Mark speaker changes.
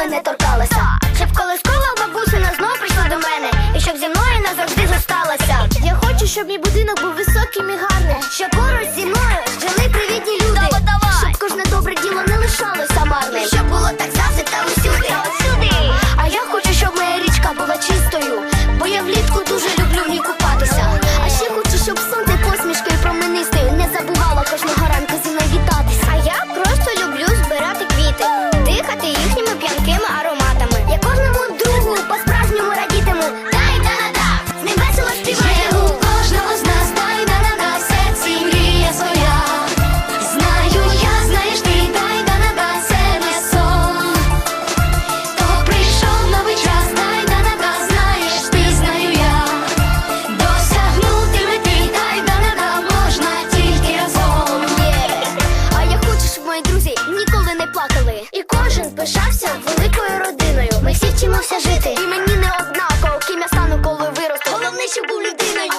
Speaker 1: ніколи не торкалася. Щоб коли скола бабусина знов прийшла до мене, і щоб зі мною назавжди зосталася. Я
Speaker 2: хочу, щоб мій будинок був високий, і гарним,
Speaker 1: щоб поруч зі мною. пишався великою родиною. Ми всі вчимося жити, і мені не однаково, ким я стану, коли виросту. Головне, щоб був людиною.